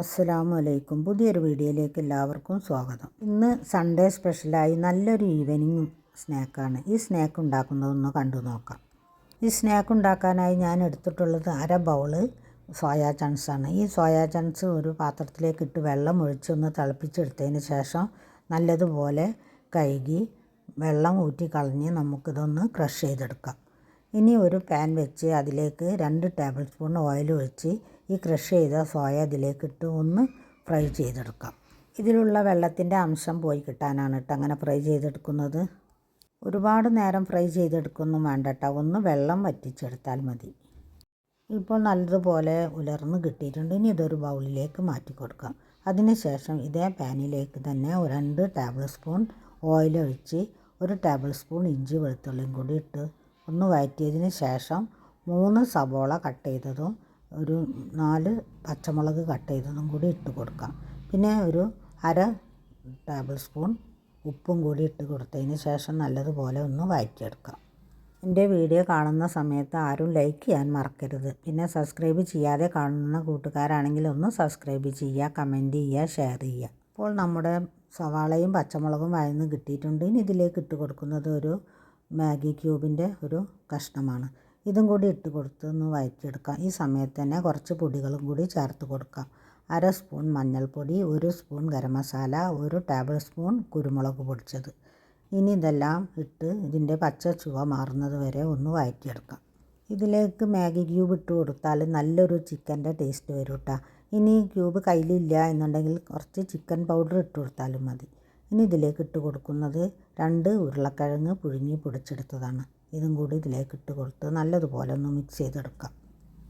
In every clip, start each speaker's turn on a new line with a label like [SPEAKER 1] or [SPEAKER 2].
[SPEAKER 1] അസ്സലാമു അലൈക്കും പുതിയൊരു വീഡിയോയിലേക്ക് എല്ലാവർക്കും സ്വാഗതം ഇന്ന് സൺഡേ സ്പെഷ്യലായി നല്ലൊരു ഈവനിങ് സ്നാക്കാണ് ഈ സ്നാക്ക് ഉണ്ടാക്കുന്നതൊന്ന് കണ്ടു നോക്കാം ഈ സ്നാക്ക് ഉണ്ടാക്കാനായി ഞാൻ എടുത്തിട്ടുള്ളത് അര ബൗള് സോയാ ആണ് ഈ സോയാ ചങ്ക്സ് ഒരു പാത്രത്തിലേക്ക് ഇട്ട് വെള്ളം ഒഴിച്ചൊന്ന് തിളപ്പിച്ചെടുത്തതിന് ശേഷം നല്ലതുപോലെ കഴുകി വെള്ളം ഊറ്റി കളഞ്ഞ് നമുക്കിതൊന്ന് ക്രഷ് ചെയ്തെടുക്കാം ഇനി ഒരു പാൻ വെച്ച് അതിലേക്ക് രണ്ട് ടേബിൾ സ്പൂൺ ഓയിൽ ഒഴിച്ച് ഈ ക്രഷ് ചെയ്ത സോയ അതിലേക്ക് ഇട്ട് ഒന്ന് ഫ്രൈ ചെയ്തെടുക്കാം ഇതിലുള്ള വെള്ളത്തിൻ്റെ അംശം പോയി കിട്ടാനാണ് കേട്ടോ അങ്ങനെ ഫ്രൈ ചെയ്തെടുക്കുന്നത് ഒരുപാട് നേരം ഫ്രൈ ചെയ്തെടുക്കൊന്നും വേണ്ട കേട്ടോ ഒന്ന് വെള്ളം വറ്റിച്ചെടുത്താൽ മതി ഇപ്പോൾ നല്ലതുപോലെ ഉലർന്ന് കിട്ടിയിട്ടുണ്ട് ഇനി ഇതൊരു ബൗളിലേക്ക് മാറ്റി കൊടുക്കാം അതിനുശേഷം ഇതേ പാനിലേക്ക് തന്നെ രണ്ട് ടേബിൾ സ്പൂൺ ഓയിലൊഴിച്ച് ഒരു ടേബിൾ സ്പൂൺ ഇഞ്ചി വെളുത്തുള്ളിയും കൂടി ഇട്ട് ഒന്ന് വഴറ്റിയതിന് ശേഷം മൂന്ന് സബോള കട്ട് ചെയ്തതും ഒരു നാല് പച്ചമുളക് കട്ട് ചെയ്തതും കൂടി ഇട്ട് കൊടുക്കാം പിന്നെ ഒരു അര ടേബിൾ സ്പൂൺ ഉപ്പും കൂടി ഇട്ട് കൊടുത്തതിന് ശേഷം നല്ലതുപോലെ ഒന്ന് വഴറ്റിയെടുക്കാം എൻ്റെ വീഡിയോ കാണുന്ന സമയത്ത് ആരും ലൈക്ക് ചെയ്യാൻ മറക്കരുത് പിന്നെ സബ്സ്ക്രൈബ് ചെയ്യാതെ കാണുന്ന കൂട്ടുകാരാണെങ്കിൽ ഒന്ന് സബ്സ്ക്രൈബ് ചെയ്യുക കമൻറ്റ് ചെയ്യുക ഷെയർ ചെയ്യുക അപ്പോൾ നമ്മുടെ സവാളയും പച്ചമുളകും വഴന്ന് കിട്ടിയിട്ടുണ്ട് ഇനി ഇതിലേക്ക് ഇട്ട് കൊടുക്കുന്നത് ഒരു മാഗി ക്യൂബിൻ്റെ ഒരു കഷ്ണമാണ് ഇതും കൂടി ഇട്ട് കൊടുത്ത് ഒന്ന് വഴറ്റിയെടുക്കാം ഈ സമയത്ത് തന്നെ കുറച്ച് പൊടികളും കൂടി ചേർത്ത് കൊടുക്കാം അര സ്പൂൺ മഞ്ഞൾപ്പൊടി ഒരു സ്പൂൺ ഗരം മസാല ഒരു ടേബിൾ സ്പൂൺ കുരുമുളക് പൊടിച്ചത് ഇനി ഇതെല്ലാം ഇട്ട് ഇതിൻ്റെ പച്ച ചുവ മാറുന്നത് വരെ ഒന്ന് വഴറ്റിയെടുക്കാം ഇതിലേക്ക് മാഗി ക്യൂബ് ഇട്ട് കൊടുത്താൽ നല്ലൊരു ചിക്കൻ്റെ ടേസ്റ്റ് വരും കേട്ടോ ഇനി ക്യൂബ് കയ്യിലില്ല എന്നുണ്ടെങ്കിൽ കുറച്ച് ചിക്കൻ പൗഡർ ഇട്ട് കൊടുത്താലും മതി ഇനി ഇതിലേക്ക് ഇട്ട് കൊടുക്കുന്നത് രണ്ട് ഉരുളക്കിഴങ്ങ് പുഴുങ്ങി പൊടിച്ചെടുത്തതാണ് ഇതും കൂടി ഇതിലേക്ക് ഇട്ട് കൊടുത്ത് നല്ലതുപോലെ ഒന്ന് മിക്സ് ചെയ്തെടുക്കാം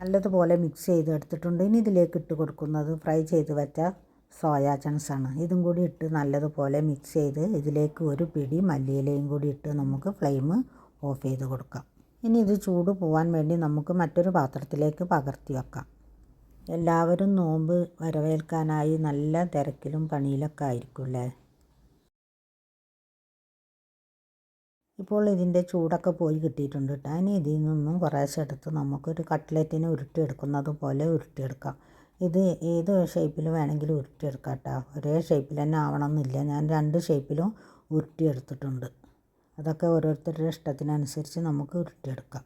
[SPEAKER 1] നല്ലതുപോലെ മിക്സ് ചെയ്തെടുത്തിട്ടുണ്ട് ഇനി ഇതിലേക്ക് ഇട്ട് കൊടുക്കുന്നത് ഫ്രൈ ചെയ്ത് വെച്ച സോയാ ആണ് ഇതും കൂടി ഇട്ട് നല്ലതുപോലെ മിക്സ് ചെയ്ത് ഇതിലേക്ക് ഒരു പിടി മല്ലിയിലയും കൂടി ഇട്ട് നമുക്ക് ഫ്ലെയിം ഓഫ് ചെയ്ത് കൊടുക്കാം ഇനി ഇത് ചൂട് പോകാൻ വേണ്ടി നമുക്ക് മറ്റൊരു പാത്രത്തിലേക്ക് പകർത്തി വെക്കാം എല്ലാവരും നോമ്പ് വരവേൽക്കാനായി നല്ല തിരക്കിലും പണിയിലൊക്കെ ആയിരിക്കും അല്ലേ ഇപ്പോൾ ഇതിൻ്റെ ചൂടൊക്കെ പോയി കിട്ടിയിട്ടുണ്ട് കേട്ടോ ഇനി ഇതിൽ നിന്നും കുറേശ്ശെ എടുത്ത് നമുക്കൊരു കട്ട്ലറ്റിന് ഉരുട്ടിയെടുക്കുന്നത് പോലെ ഉരുട്ടിയെടുക്കാം ഇത് ഏത് ഷേപ്പിൽ വേണമെങ്കിലും ഉരുട്ടിയെടുക്കാം കേട്ടോ ഒരേ ഷേപ്പിൽ തന്നെ ആവണമെന്നില്ല ഞാൻ രണ്ട് ഷേപ്പിലും ഉരുട്ടിയെടുത്തിട്ടുണ്ട് അതൊക്കെ ഓരോരുത്തരുടെ ഇഷ്ടത്തിനനുസരിച്ച് നമുക്ക് ഉരുട്ടിയെടുക്കാം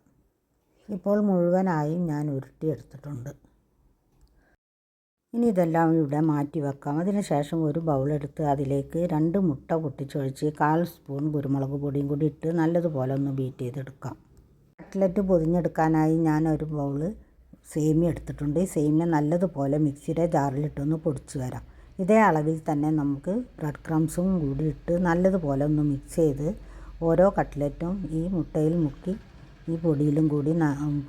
[SPEAKER 1] ഇപ്പോൾ മുഴുവനായും ഞാൻ ഉരുട്ടിയെടുത്തിട്ടുണ്ട് ഇനി ഇതെല്ലാം ഇവിടെ മാറ്റി വെക്കാം അതിനുശേഷം ഒരു ബൗളെടുത്ത് അതിലേക്ക് രണ്ട് മുട്ട പൊട്ടിച്ചൊഴിച്ച് കാൽ സ്പൂൺ കുരുമുളക് പൊടിയും കൂടി ഇട്ട് നല്ലതുപോലെ ഒന്ന് ബീറ്റ് ചെയ്തെടുക്കാം കട്ട്ലറ്റ് പൊതിഞ്ഞെടുക്കാനായി ഞാൻ ഒരു ബൗള് സേമിയ എടുത്തിട്ടുണ്ട് ഈ സേമിയ നല്ലതുപോലെ മിക്സിയുടെ ജാറിലിട്ടൊന്ന് പൊടിച്ച് വരാം ഇതേ അളവിൽ തന്നെ നമുക്ക് ബ്രെഡ് ക്രംസും കൂടി ഇട്ട് നല്ലതുപോലെ ഒന്ന് മിക്സ് ചെയ്ത് ഓരോ കട്ട്ലറ്റും ഈ മുട്ടയിൽ മുക്കി ഈ പൊടിയിലും കൂടി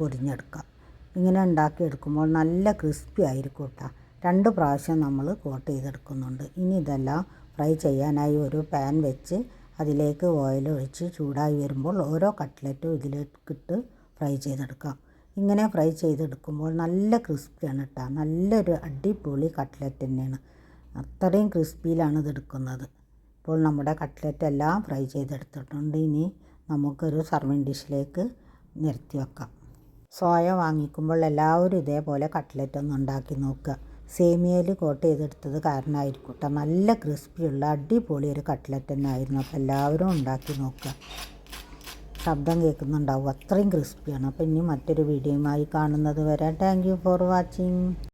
[SPEAKER 1] പൊതിഞ്ഞെടുക്കാം ഇങ്ങനെ ഉണ്ടാക്കിയെടുക്കുമ്പോൾ നല്ല ക്രിസ്പി ആയിരിക്കും കേട്ടോ രണ്ട് പ്രാവശ്യം നമ്മൾ കോട്ട് ചെയ്തെടുക്കുന്നുണ്ട് ഇനി ഇതെല്ലാം ഫ്രൈ ചെയ്യാനായി ഒരു പാൻ വെച്ച് അതിലേക്ക് ഓയിൽ ഒഴിച്ച് ചൂടായി വരുമ്പോൾ ഓരോ കട്ട്ലറ്റും ഇതിലേക്കിട്ട് ഫ്രൈ ചെയ്തെടുക്കാം ഇങ്ങനെ ഫ്രൈ ചെയ്തെടുക്കുമ്പോൾ നല്ല ക്രിസ്പിയാണ് കേട്ടോ നല്ലൊരു അടിപൊളി കട്ട്ലറ്റ് തന്നെയാണ് അത്രയും ക്രിസ്പിയിലാണ് ഇത് എടുക്കുന്നത് ഇപ്പോൾ നമ്മുടെ കട്ട്ലറ്റ് എല്ലാം ഫ്രൈ ചെയ്തെടുത്തിട്ടുണ്ട് ഇനി നമുക്കൊരു സർവിങ് ഡിഷിലേക്ക് നിരത്തി വെക്കാം സോയ വാങ്ങിക്കുമ്പോൾ എല്ലാവരും ഇതേപോലെ കട്ട്ലറ്റ് ഒന്ന് ഉണ്ടാക്കി നോക്കുക സേമിയയിൽ കോട്ട് ചെയ്തെടുത്തത് കാരണമായിരിക്കും കേട്ടോ നല്ല ക്രിസ്പിയുള്ള അടിപൊളി ഒരു കട്ട്ലറ്റ് തന്നെ ആയിരുന്നു അപ്പോൾ എല്ലാവരും ഉണ്ടാക്കി നോക്കുക ശബ്ദം കേൾക്കുന്നുണ്ടാവും അത്രയും ക്രിസ്പിയാണ് അപ്പോൾ ഇനി മറ്റൊരു വീഡിയോയുമായി കാണുന്നത് വരെ താങ്ക് ഫോർ വാച്ചിങ്